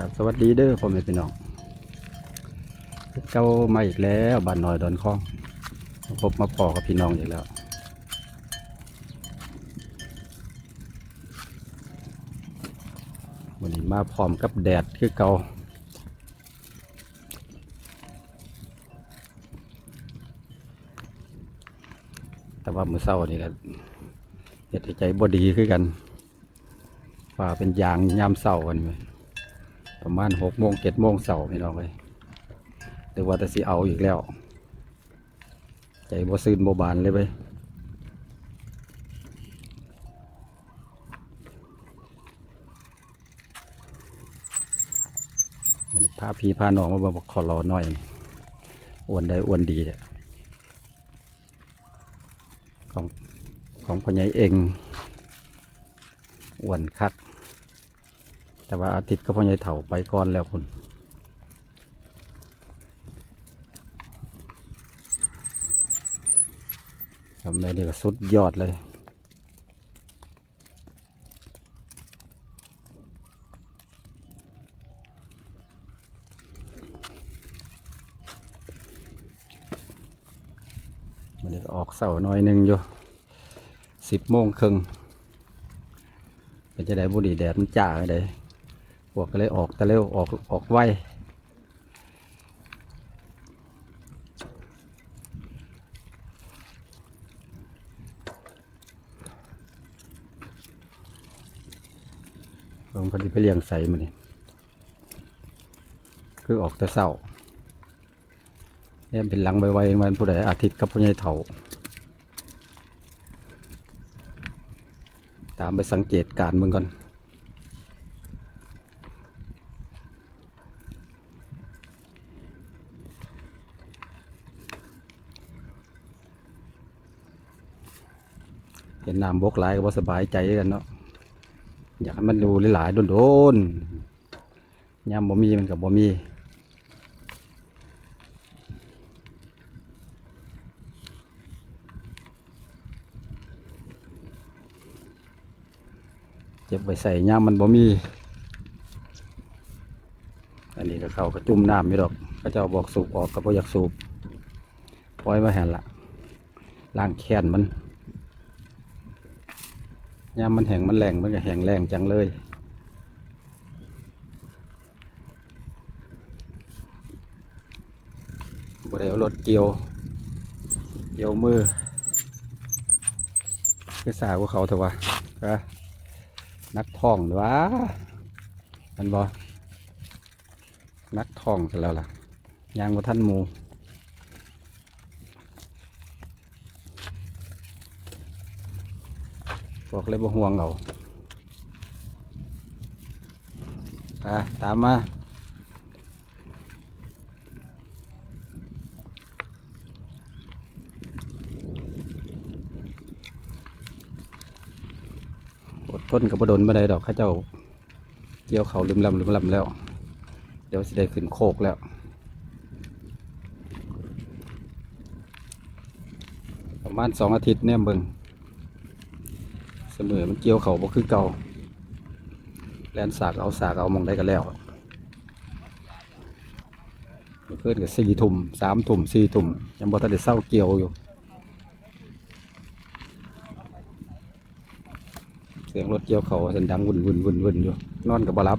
ครับสวัสดีเด้อพ่อแม่พี่น้องเจ้ามาอีกแล้วบ้านน้อยดอนคลองพบมาพอกับพี่น้องอีกแล้ว วันนี้มาพร้อมกับแดดคือเกาแต่ว่ามือเศร้านี่ก็เหตุใจบดีคือกันว่าเป็นยางยามเศร้ากันไหม ประมาณหกโมงเจ็ดโมงเสาร์พี่น้องเลยหรือว่าแต่สิเอาอีกแล้ว ใจบ่ซื่นบ่บานเลยไปพาพี่พาน้องมาบอกขอรอหน่อยอ้วนได้อ้วนดีเนี่ยของของพ่อใหญ่เองอ้วนคัก แต่ว่าอาทิตย์ก็พ่อใหญ่เถ่าไปก่อนแล้วคุณทำได้นี่ก็สุดยอดเลยมันนี้ก็ออกเสาหน่อยหนึ่งอยู่สิบโมงครึ่งเป็นจะได้บุหรี่แดดมันจ่าเลย วกก็เลยออกแต่เร็วออกออกไวผมก็จะไปเลี้ยงใส่มันนี่คือออกแต่เศร้าเนี่ยเป็นหลังไวๆมันผู้ใดอาทิตย์กับผู้ใหญ่เถาตามไปสังเกตการณ์มึงก่อน เห็นน้ำบกหลายก็บ่สบายใจกันเนาะอยากให้มันดูหลายๆโดนๆยามบ่มีมันกับบ่มีเจ็บไปใส่ยามมันบ่มี อันนี้ก็เขาก็จุ่มน้ำไม่ดอกเขาเจ้าบอกสูบออกก็บ่อยากสูบปล่อยมาแห่นละล้างแค้นมัน ยามมันแห้งมันแรงมันก็แห้งแรงจังเลย บดเอารถเกี่ยว เกี่ยวมือคือสาวกเขาเถอะวะก็นักท่องหรือวะมันบอนักท่องกันแล้วล่ะยางว่าท่านมู บอก เลยบ่ห่วงเอาไปตามมาอดทนกับบดนไม่ได้ดอกข้าเจ้าเกี่ยวเขาลืมลำลืมลำแล้ว เดี๋ยวสิได้ขึ้นโคกแล้วประมาณสองอาทิตย์เนี่ยเบิ่ง เสมอมันเกี่ยวเขาบ่คือเก่าแลนสากเอาสากเอามองได้กันแล้วเมื่อนกับสี่ทุ่มสามทุ่มสี่ทุ่มยังบ่ทันได้เศร้าเกี่ยวอยู่ เสียงรถเกี่ยวเขาเสียงดังวุ่นวุ่นวุ่นวุ่นอยู่นอนกับบ่รับ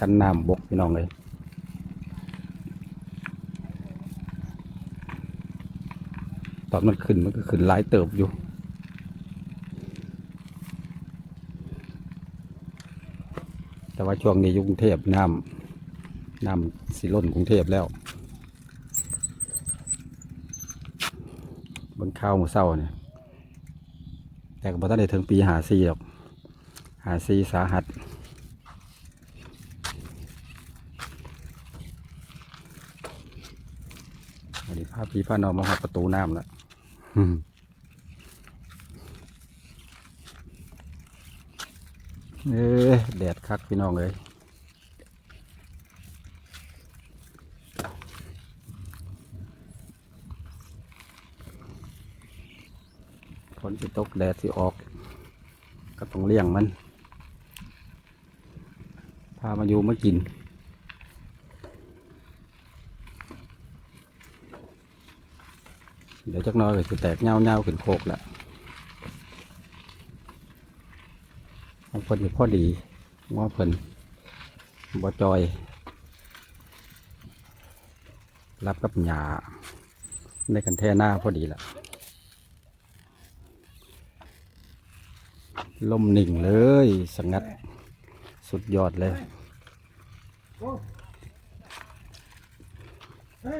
กันน้ำบกพี่น้องเลย ตอนมันขึ้นมันก็ขึ้นหลายเติบอยู่ แต่ว่าช่วงนี้กรุงเทพน้ำน้ำสีล้นกรุงเทพแล้วบนข้าวหมูเศร้าเนี่ยแต่ก็บ่ทันได้ถึงปีหาซีหรอกหาซีสาหัสวันนี้พาพี่พานองมาหาประตูน้ำแล้ว เอ้ยแดดคักพี่น้องเลยฝนสิตกแดดสิออก ก็ต้องเลี้ยงมัน พามาอยู่มากิน เดี๋ยวจักน้อยก็จะแตกเงาเงาขึ้นโคกแล้วของเพิ่นนี่พอดีว่าเพิ่นบ่จอย รับกับหญ้าในกันแท่หน้าพอดีละลมหนิ่งเลย สงัดสุดยอดเลยอื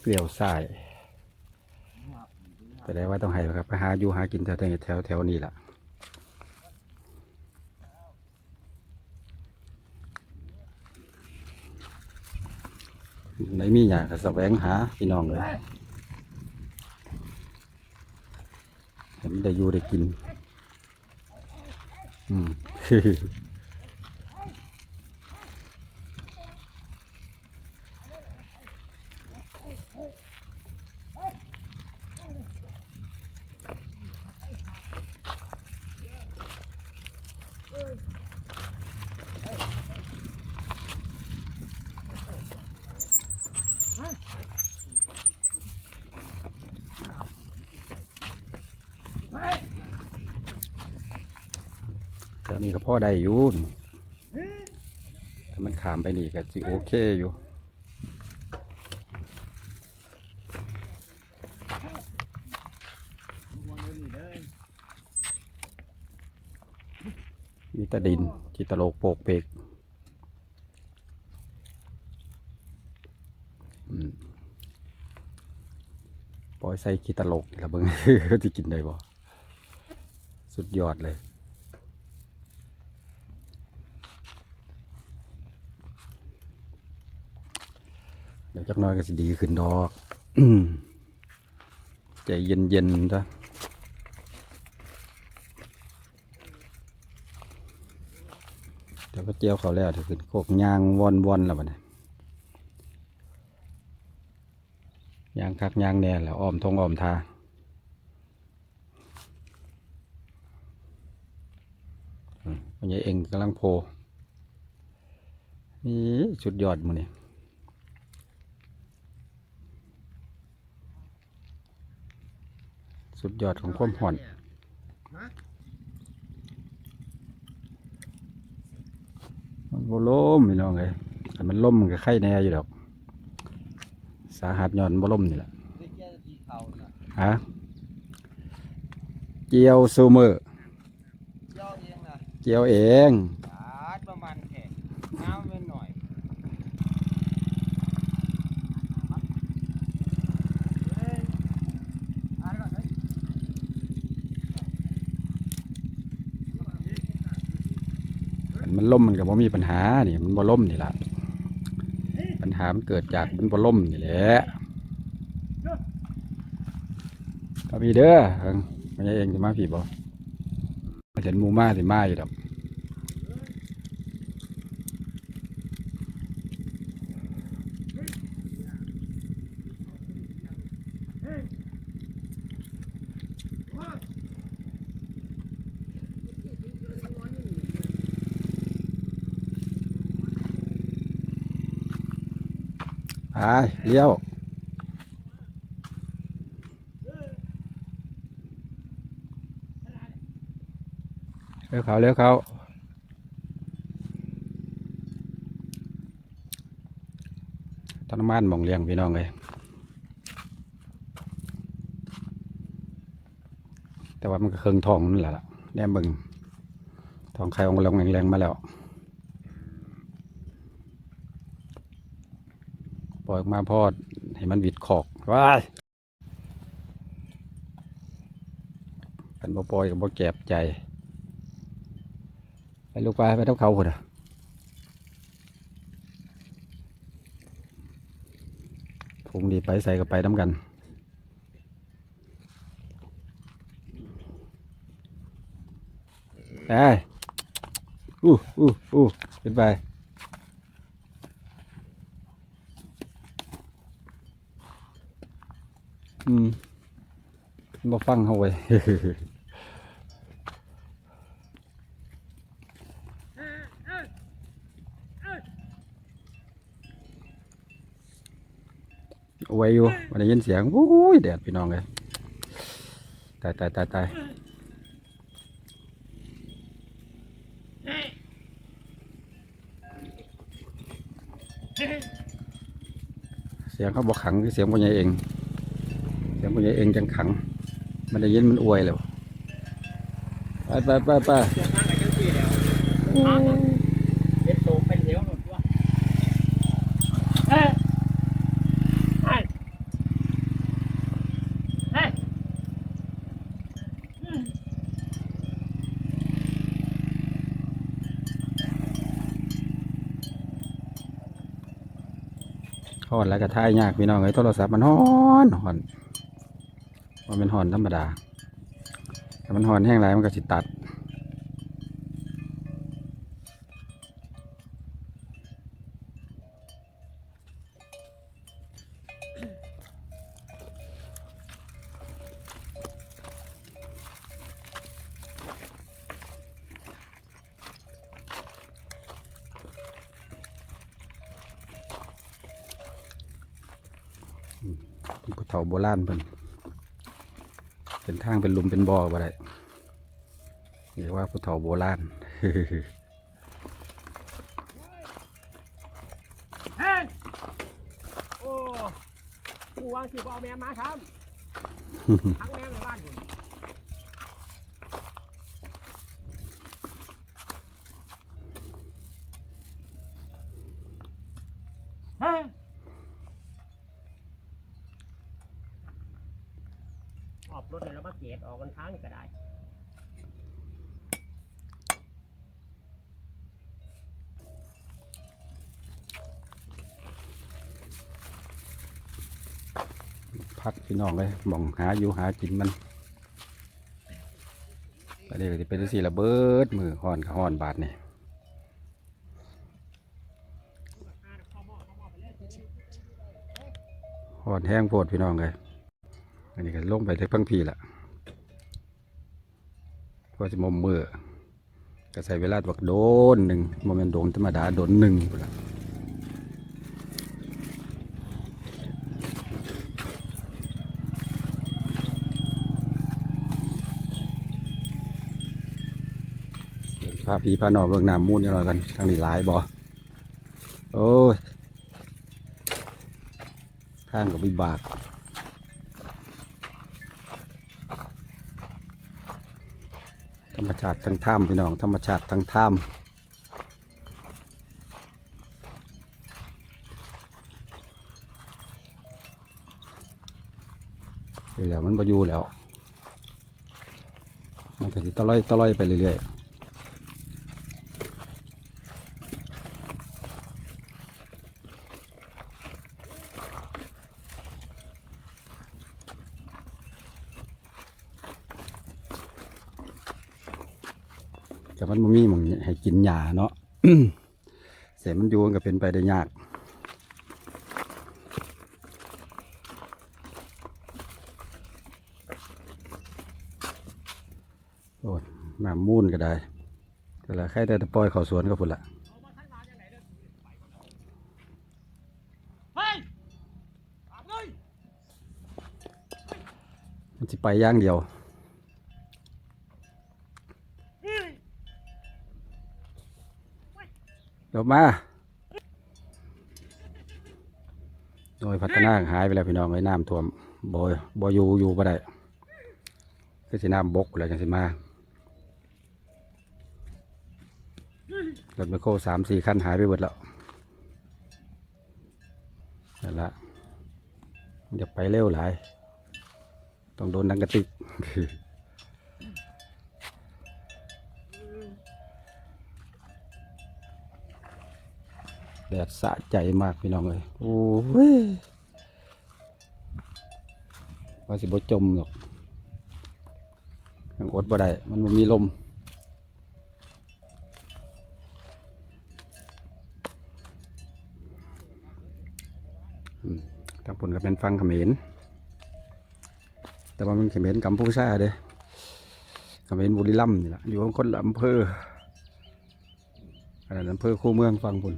เปรี้ยวสายแต่ได้ว่าต้องให้ครับไปหาอยู่หากินแถวแถวแถวนี้แหละไหนมีอย่างก็แสวงหาพี่น้องเลยเห็นได้อยู่ได้กิน อืม นี่ก็พ่อได้อยู่ถ้ามันขามไปนี่ก็สิโอเคอยู่มีตะดินที่ตะโลกโปกเปกปล่อยใส่ขี้ตะโลกนะเบิ้งที่กินได้บ่ สุดยอดเลย เดี๋ยว จักหน้อยก็สิดีขึ้นดอกใจเย็นๆจ้ะเดี๋ยวก็เจียวเขาแล้วถ้าขึ้นโคกยางวอนวอนๆแล้วบัดนี้ยางคักยางแน่แล้วอ้อมทงอ้อมทาอืมวันนี้เองกำลังโพนี่สุดยอดมือนี่ สุดยอดของความห่อน มันบล่มพี่น้องเลยแต่มันล่มมันก็ไข่แน่อยู่ดอก สาหัสย้อนบล่มนี่แหละฮะเจียวซูเมอร์ย่อเองนะเจียวเอง ปาดประมาณแค่น้ำเป็นหน่อยเฮ้ยอ่านก่อนเฮ้ย คั นมันล่มมันก็บ่มีปัญหานี่มันบ่ล่มนี่ละปัญหามันเกิดจากมันบ่ล่มนี่แหละก็มีเด้อเอิงมันเองจะมาพี่บ่เห็นมูมาสิมาอยู่ดอก ไปเลี้ยวเลี้ยวเขาเลี้ยวเขาตอนน้ำมันมองเลี้ยงพี่น้องเลยแต่ว่ามันก็เครื่องทองนั่นแหละแนมบึงทองไข่องลงแรงๆมาแล้ว ปล่อยมาพอดให้มันวิดขอกว้ายกันบ่ปล่อยกับบ่แก็บใจ ไปลูกไปไปทับเขาคนอะพรุ่งนี้ไปใส่กับไปน้ำกันไปอู้อู้อู้ขึ้นไป อืมาฟังเขาไว้เอาไว้อยู่วันได้ยินเสียงอู้ยแดดพี่น้องเลยตายตายตายตายเสียงเขาบอกขังคือเสียงพ่อใหญ่เอง งพ่อใหญ่เองจังขัง มันได้ยินมันอวยแล้วไปไปไปไปข้างกับจังซี่แล้วทางมันเป็นโตเป็นเหวหมดตัวเฮ้ยเฮ้ยเฮ้ยหอแล้วก็ท่ายยากพี่น้องเอ้โทรศัพท์มันหอนหอน มันเป็นหอนธรรมดาแต่มันหอนแห้งไรมันก็สิตัดผู้เฒ่าโบราณเพิ่น เป็นทางเป็นหลุมเป็นบ่อบ่ได้เรียกว่าผู้เฒ่าโบราณเฮ้ยโอ้กูวางสิบ่เอาแม่มาทำทั้งแม่ในบ้านผมเฮ้ยออกรถเลยแล้วมาเกต ออกกันทางก็ได้พักพี่น้องเลยมองหาอยู่หากินมันอันนี้ก็จะเป็นสีระเบิดมือห่อนกับห่อนบาทนี่ห่อนแห้งโพดพี่น้องเลยอันนี้ก็ลงไปจากพังพีละ ก็จะมมเมื่อก็ใส่เวลาบักโดนหนึ่งโมเมนโดนธรรมดาโดนหนึ่งพุ่นล่ะพาพี่พานอเบิ่งน้ำมูนนี่หน่อยกันทางนี้หลายบ่โอ้ยทางกับวิบาก ธรร มชาติทั้งถ้ำพี่น้องธรรมชาติทั้งถ้ำนี่แหล้วมันประยูแล้ว มันก็สิตะล่อยตะล่อยไปเรื่อยๆ แต่มันบ่มีหมองให้กินหญ้าเนาะเสียมันอยู่มันก็เป็นไปได้ยากโอ้ยน้ำมูนก็ได้ แต่ละใครแต่จะปล่อยเขาสวนก็พุ่นละเฮ้ยออกเลยมันจะไปอย่างเดียว เดี๋ยวมาโดยพัฒนาหายไปแล้วพี่น้องไอ้น้ำท่วมบอยบ่อยู่อยู่บ่ได้ก็สิน้ำบกอะไรจังสิมารถไมโครสามสี่คันหายไปหมดแล้วนั่นละอย่าไปเร็วหลาย ต้องโดนดังกระติก แดดสะใจมากพี่น้องเลยโอ้ยว่าสิบ่จมหรอกยังอดบ่ได้มันบ่มีลมอืมทางผลก็เป็นฟังเขมรแต่ว่ามันเขมรกัมพูชาเด้เขมรบุรีรัมย์นี่แหละอยู่คนละอำเภออันนั้นอำเภอคู่เมืองฟังพุ่น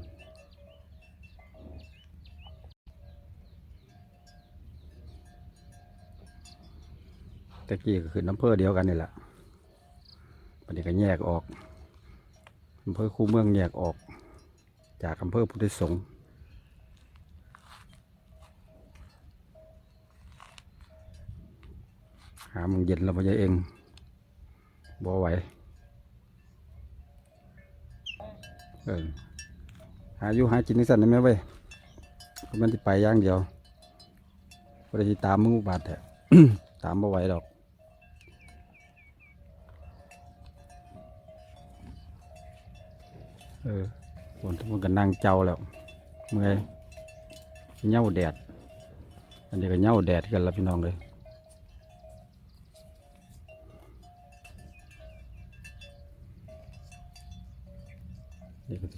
ตะกี้ก็คืออำเภอเดียวกันนี่แหละปันนี้ก็แยกออกอำเภอคูเมืองแยกออก จากอำเภอพุทธสงฆ์หาโมงเย็นเราไปเองบ่ไหวเออหาอยู่หากินนี่สั่นได้ไหมเว้ยมันที่ไปย่างเดียวบ่ได้ตามมึงอุบาทแท้ตามบ่ไหวดอก ออคนทุกคนก็นั่งเจ้าแล้วเมื่อยเหย้าแดด อันนี้ก็เหย้าแดดกันแล้วพี่น้องเลย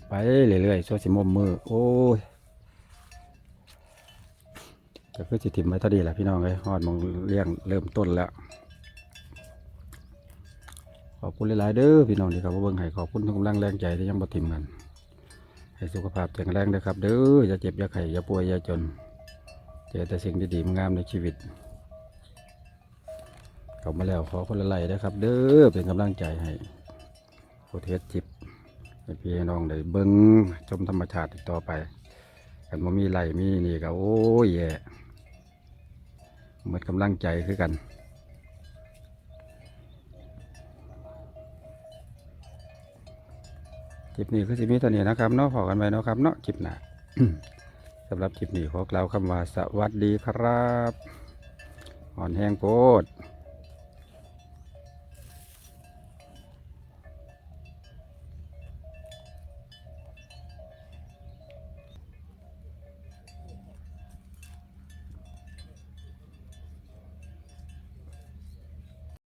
ไปเรื่อยๆช่วสิมมมือ โอ้ยก็คือสิถิ่มไว้ท่าดีแหละพี่น้องเลยฮอดมองเลี้ยงเริ่มต้นแล้ว อบคุณหลายๆเด้อพี่น้องที่เขามาเบิ่งให้ขอบคุณทุกกำลังแรงใจที่ยังบ่ถิ่มกันให้สุขภาพแข็งแรงเด้อครับ เด้ออย่าเจ็บอย่าไข้อย่าป่วยอย่าจน เจอแต่สิ่งดีๆงามในชีวิตเข้ามาแล้วขอคนละไลค์นะครับ เด้อเป็นกำลังใจให้โปรเทสจิบให้พี่น้องได้เบิ้งชมธรรมชาติต่อไปกันว่ามีไหลมีนี่ก็โอ้ยแย่หมดกำลังใจคือกัน คลิปนี้คือสิมีตัวนี้นะครับเนาะพอกันไปเนาะครับเนาะคลิปหน้าสำหรับคลิปนี้ขอกล่าวคำว่าสวัสดีครับอ่อนแห้งโพด